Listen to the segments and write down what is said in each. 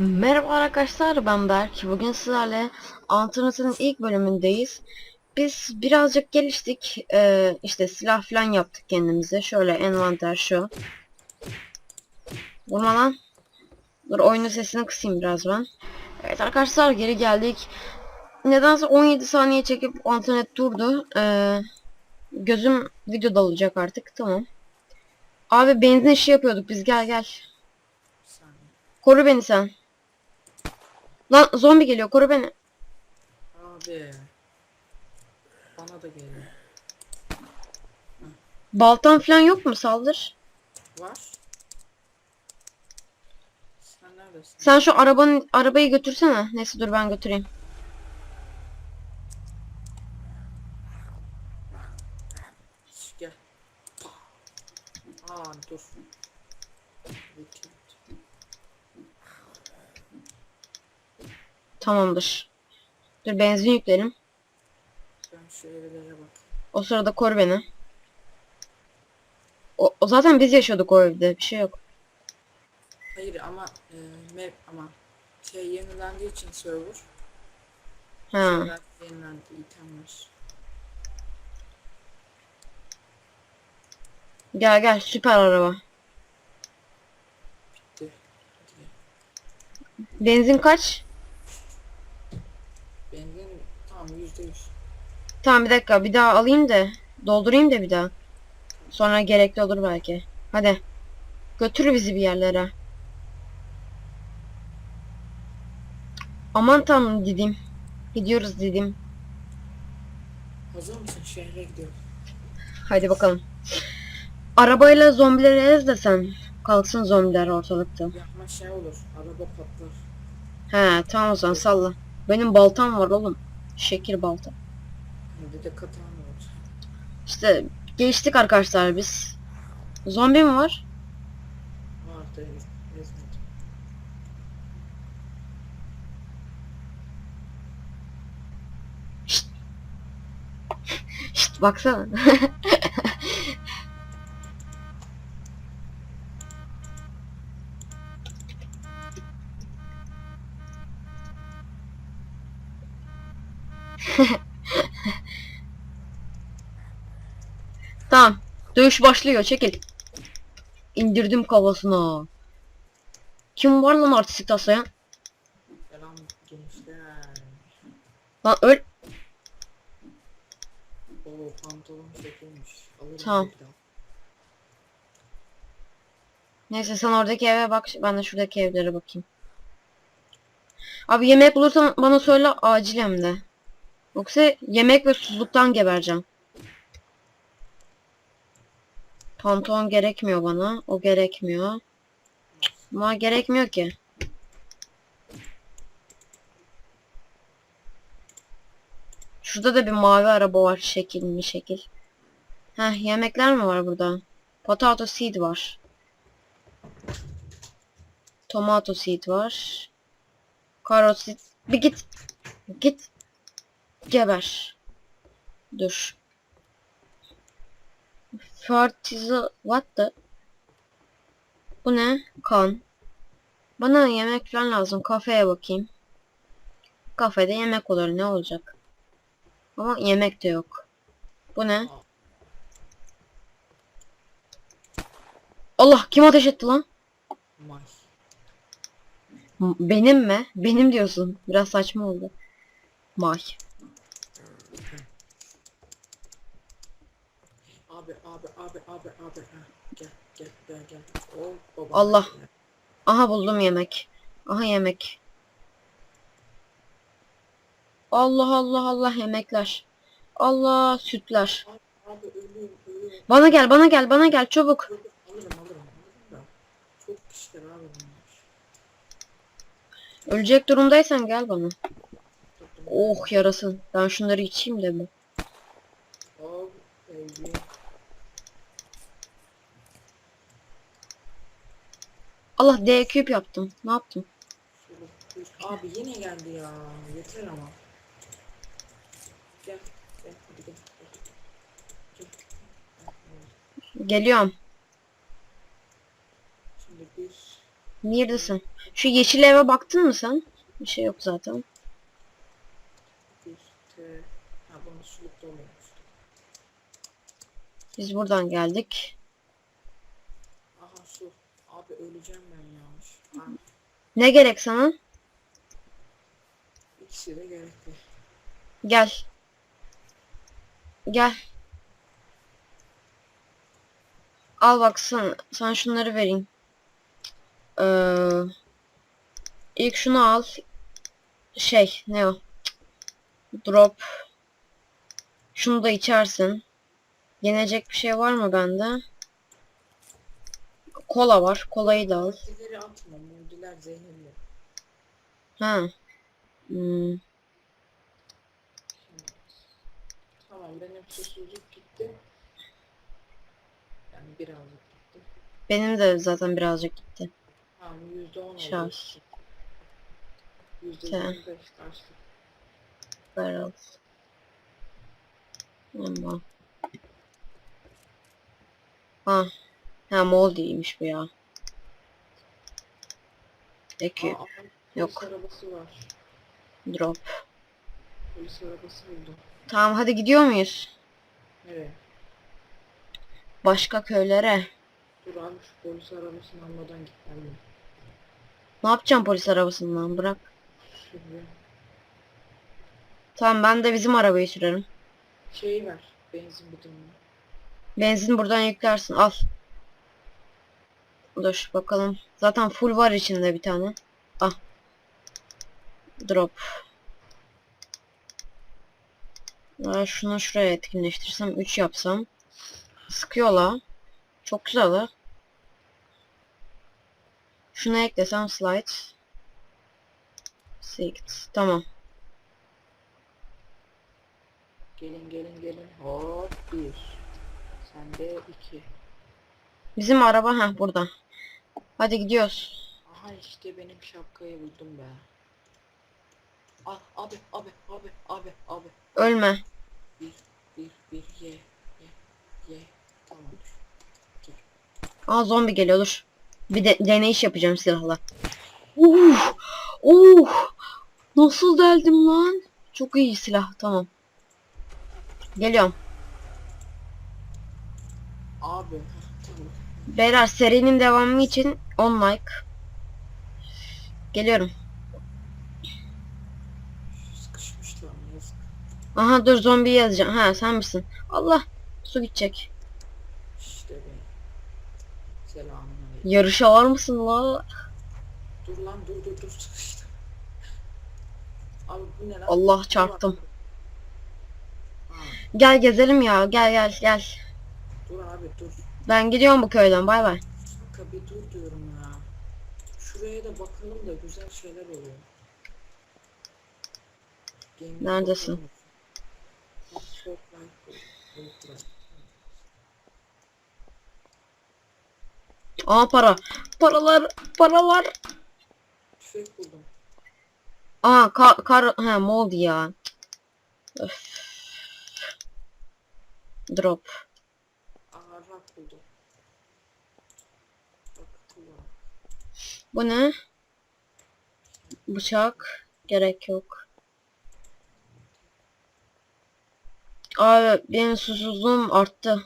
Merhaba arkadaşlar ben Berk. Bugün sizlerle Antrenat'ın ilk bölümündeyiz. Biz birazcık geliştik. Ee, işte silah falan yaptık kendimize. Şöyle envanter şu. Vurma lan. Dur oyunun sesini kısayım biraz ben. Evet arkadaşlar geri geldik. Nedense 17 saniye çekip Antrenet durdu. Ee, gözüm videoda olacak artık. Tamam. Abi benzin işi yapıyorduk biz gel gel. Koru beni sen. Lan zombi geliyor koru beni. Abi. Bana da geliyor. Baltan falan yok mu saldır. Var. Sen neredesin? Sen şu arabanın arabayı götürsene. Neyse dur ben götüreyim. Gel. Aa dur. Bekle. Tamamdır. Dur benzin yükleyelim. Ben şu evlere bak. O sırada koru beni. O, o zaten biz yaşıyorduk o evde. Bir şey yok. Hayır ama e, map ama şey yenilendiği için server. Ha. Şeyler yenilendi itemler. Gel gel süper araba. Bitti. Benzin kaç? Benzin tamam yüzde yüz. Tamam bir dakika bir daha alayım da doldurayım da bir daha. Sonra gerekli olur belki. Hadi. Götür bizi bir yerlere. Aman tanrım dedim. Gidiyoruz dedim. Hazır mısın? Şehre gidiyoruz. Hadi bakalım. Arabayla zombileri ez de sen. Kalksın zombiler ortalıkta. Yapma şey olur. Araba patlar. He tamam o zaman salla. Benim baltam var oğlum. Şekil balta. Bir de katan var. İşte geçtik arkadaşlar biz. Zombi mi var? Vardı ez- ezmedim. Şşt baksana. tamam. Dövüş başlıyor. Çekil. İndirdim kafasına. Kim var lan artistik taslayan? Selam gençler. Lan öl. Oo pantolon çekilmiş. Alırım Tamam. bir daha. Neyse sen oradaki eve bak. Ben de şuradaki evlere bakayım. Abi yemek bulursan bana söyle acil hem de. Yoksa yemek ve susuzluktan gebereceğim. Pantolon gerekmiyor bana. O gerekmiyor. Ama gerekmiyor ki. Şurada da bir mavi araba var. Şekil mi şekil. Heh yemekler mi var burada? Potato seed var. Tomato seed var. Carrot seed. Bir git. Git. Geber. Dur. Fertilizer. What the? Bu ne? Kan. Bana yemek falan lazım. Kafeye bakayım. Kafede yemek olur. Ne olacak? Ama yemek de yok. Bu ne? Allah kim ateş etti lan? Benim mi? Benim diyorsun. Biraz saçma oldu. May. Abi abi abi abi abi. Ha, gel gel gel gel. O baba. Allah. Aha buldum yemek. Aha yemek. Allah Allah Allah yemekler. Allah sütler. Abi ölüyorum ölüyorum. Bana gel bana gel bana gel çabuk. Alırım alırım alırım da. Çok abi bunlar. Ölecek durumdaysan gel bana. Oh yarasın. Ben şunları içeyim de mi? Abi Allah D küp yaptım. Ne yaptım? Abi yine geldi ya. Yeter ama. Gel. Gel hadi gel. Gel. Gel. Geliyorum. Şimdi bir Neredesin? Şu yeşil eve baktın mı sen? Bir şey yok zaten. Bir. Ha bunun. Biz buradan geldik. Abi öleceğim ben. Ha, Ne gerek sana? ikisi de gerekli. Gel. Gel. Al bak sen, sen şunları vereyim. Ee, ilk şunu al. Şey ne o? Drop. Şunu da içersin. Yenecek bir şey var mı bende? Kola var. Kolayı da al. Multileri atma. Multiler zehirli. Ha. Hmm. Şimdi. Tamam benim susuzluk gitti. Yani birazcık gitti. Benim de zaten birazcık gitti. Tamam yüzde on. Şans. Yüzde yirmi beş taştı. Barrel. Ama. Ha. Ha Moldy'ymiş bu ya. Peki. Aa, Yok. Arabası var. Drop. Polis arabası buldum. Tamam hadi gidiyor muyuz? Nereye? Başka köylere. Dur abi şu polis arabasını almadan gitmem lazım. Ne yapacağım polis arabasından bırak. Şimdi Tamam ben de bizim arabayı sürerim. şeyi ver. Benzin bidonunu. Benzin buradan yüklersin al. Dur bakalım. Zaten full var içinde bir tane. Ah. Drop. Aa, şunu şuraya etkinleştirsem 3 yapsam. Sıkıyor la. Çok güzel la. Şunu eklesem slide. Six. Tamam. Gelin gelin gelin. Hop bir. Sende iki. Bizim araba ha burada. Hadi gidiyoruz. Aha işte benim şapkayı buldum be. Al abi abi abi abi abi. Ölme. Bir bir bir ye ye ye. Tamam. Dur. Aa zombi geliyor dur. Bir de deneyiş yapacağım silahla. Uh, uh, nasıl deldim lan? Çok iyi silah tamam. Geliyorum. Abi. Tamam. Beyler serinin devamı için 10 like. Geliyorum. Aha dur zombi yazacağım. Ha sen misin? Allah su gidecek. İşte. Yarışa var mısın la? Dur lan dur dur dur sıkıştım. Abi bu ne lan? Allah çarptım. Ha, Gel gezelim ya. Gel gel gel. dur abi dur. Ben gidiyorum bu köyden. Bay bay. Kanka bir dur diyorum ya. Şuraya da bakalım da güzel şeyler oluyor. Game'e Neredesin? Aa para. Paralar. Paralar. Tüfek buldum. Aa kar, kar ha moldy ya. Öf. Drop. Kullan. Bu ne? Bıçak. Gerek yok. Abi benim susuzluğum arttı.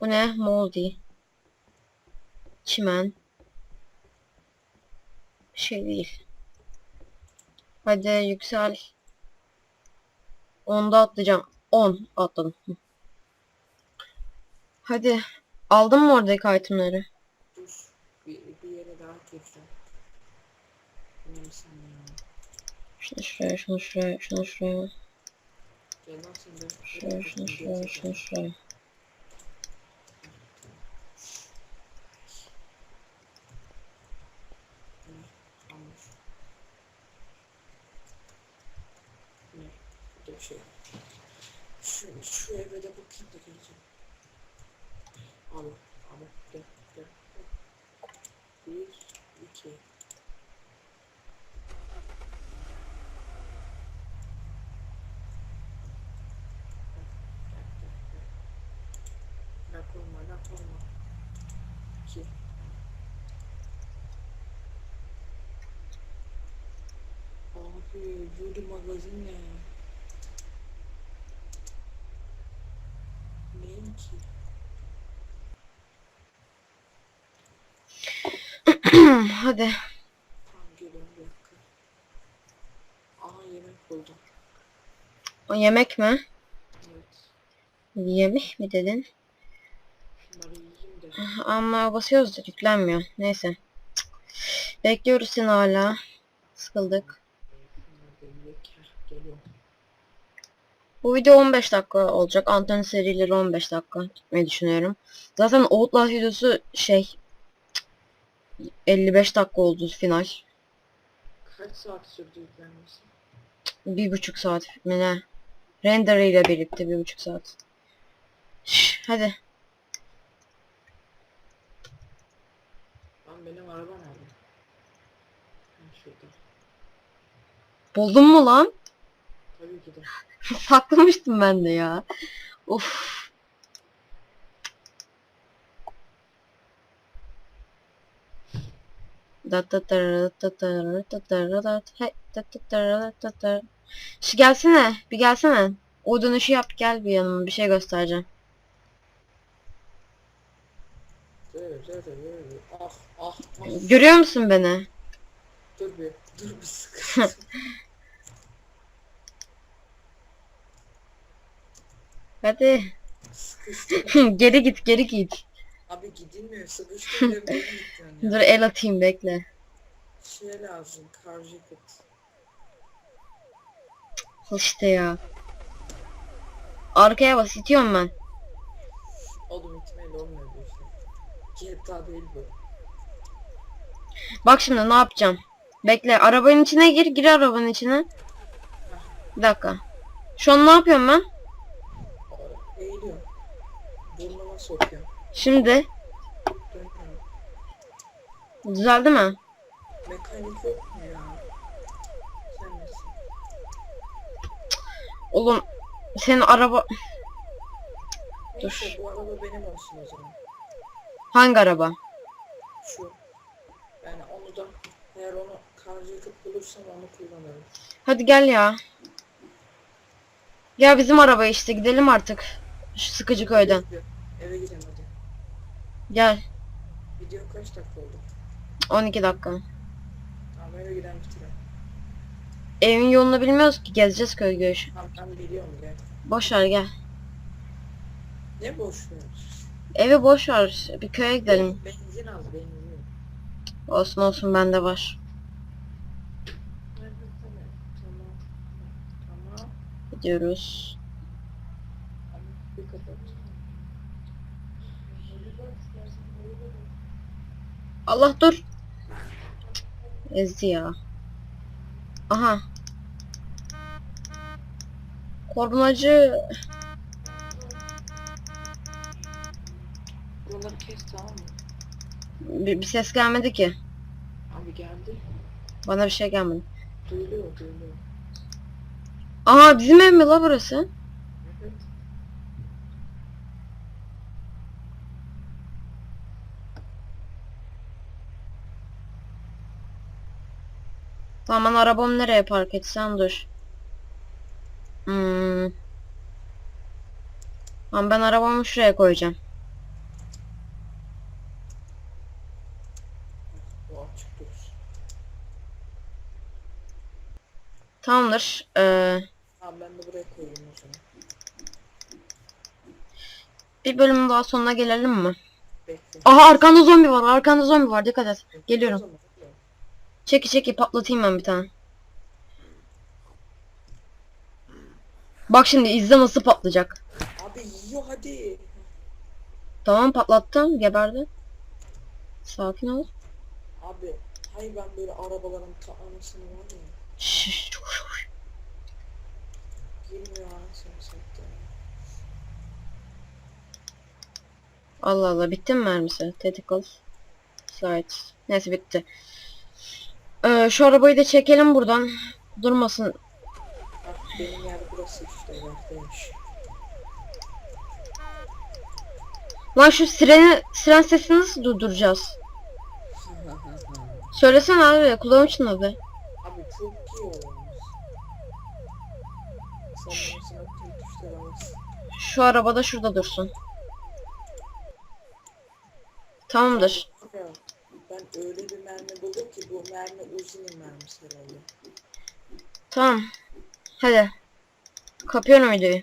Bu ne? Moldy. Çimen. Bir şey değil. Hadi yüksel. 10'da atlayacağım. 10 atladım. Hadi. Aldın mı oradaki itemleri? Dur. Bir, bir yere daha gireceğim. Neyse ya. Şunu şuraya, şunu şuraya, şunu şuraya. Gel lan sen de. Şuraya, şunu şuraya, şunu şuraya. Şurada geleceğim. Alın. Alın. Gel. Gel. Bir, iki. La forma, la forma. İki. Abi, magazin ya? Ki? Hadi. Yemek. O yemek mi? Evet. Yemek mi dedin? De. Ama basıyoruz da yüklenmiyor. Neyse. Bekliyoruz seni hala. Sıkıldık. Şunları da yiyek. Heh, Geliyorum. Bu video 15 dakika olacak. Anthony serileri 15 dakika tutmayı düşünüyorum. Zaten Outlast videosu şey cık, 55 dakika oldu final. Kaç saat sürdü yüklenmesi? Bir buçuk saat mi ne? Render ile birlikte bir buçuk saat. Şş, hadi. Lan benim araba nerede? Şurada. Buldun mu lan? Saklamıştım ben de ya. Of. Şu gelsene, bir gelsene. O dönüşü yap gel bir yanıma bir şey göstereceğim. Ah ah ah. Görüyor musun beni? Dur bir. Dur bir sıkıntı. Hadi. Geri git, geri git. Abi gidilmiyor. Ya. Dur el atayım bekle. Şey lazım. Kar ceket. İşte ya. Arkaya bas, itiyorum ben. Oğlum itmeyle olmuyor bu işte. GTA değil bu. Bak şimdi ne yapacağım. Bekle arabanın içine gir gir arabanın içine. Bir dakika. Şu an ne yapıyorum ben? Aa, Eğiliyorum. Şimdi düzeldi mi? Mekanik yok mu ya? Sen nesin? Oğlum senin araba Neyse bu araba benim olsun o zaman. hangi araba? Şu. Yani onu da eğer onu kar ceket bulursam onu kullanırım. Hadi gel ya. Gel bizim araba işte gidelim artık. Şu sıkıcı köyden. Eve gidelim hadi. Gel. Video kaç dakika oldu? 12 dakika. Tamam eve giden bitirelim. Evin yolunu bilmiyoruz ki gezeceğiz köy görüş. Tamam ben biliyorum gel. Boş ver gel. Ne boş ver. Evi boş ver. Bir köye gidelim. Benzin az benzin. Olsun olsun bende var. Gidiyoruz. Ama bir kapat. Allah dur. Ezdi ya. Aha. Korumacı Buraları kes tamam mı? bir, bir ses gelmedi ki. Abi geldi. Bana bir şey gelmedi. Duyuluyor duyuluyor. Aha bizim ev mi la burası? Evet. Tamam ben arabamı nereye park etsem dur. Hmm. Tamam ben arabamı şuraya koyacağım. Tamamdır. Ee, Tamam ben de buraya koyayım o zaman. bir bölümün daha sonuna gelelim mi? Bekle. Aha arkanda zombi var. Arkanda zombi var. Dikkat et. Geliyorum. Çeki çeki patlatayım ben bir tane. Bak şimdi izle nasıl patlayacak. Abi yiyor hadi. Tamam patlattım. Geberdi. Sakin ol. Abi hayır ben böyle arabaların ta anasını var ya. Şşş. Girmiyor anasını sattı. Allah Allah bitti mi mermisi? Tactical Sight. Neyse bitti. Ee, şu arabayı da çekelim buradan. Durmasın. Bak benim yer burası işte neredeymiş. Lan şu sireni, siren sesini nasıl durduracağız? Söylesene abi kulağım çınladı. Abi çok iyi olmuş. Şu arabada şurada dursun. Tamamdır. Ya, ben öyle bir mermi buldum ki bu mermi Uzi'nin mermisi herhalde. Tamam. Hadi. Kapıyorum videoyu.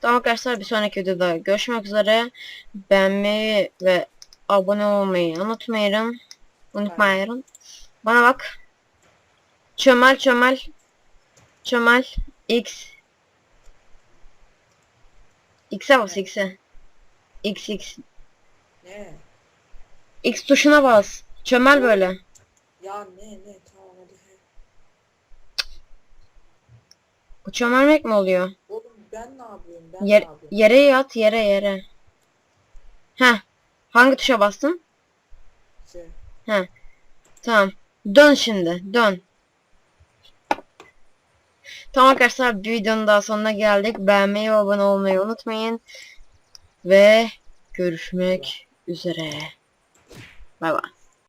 Tamam arkadaşlar bir sonraki videoda görüşmek üzere. Beğenmeyi ve abone olmayı unutmayın. Unutmayın. Bana bak. Çömel çömel. Çömel. X. X'e bas X'e. X X. Ne? X tuşuna bas. Çömel böyle. Ya ne ne tamam hadi. Bu çömelmek mi oluyor? Oğlum ben ne yapıyorum ben Yer, ne yapıyorum? yere yat yere yere. Heh. Hangi tuşa bastın? Şey, Tamam. Dön şimdi. Dön. Tamam arkadaşlar bir videonun daha sonuna geldik. Beğenmeyi ve abone olmayı unutmayın. Ve görüşmek üzere. Bay bay.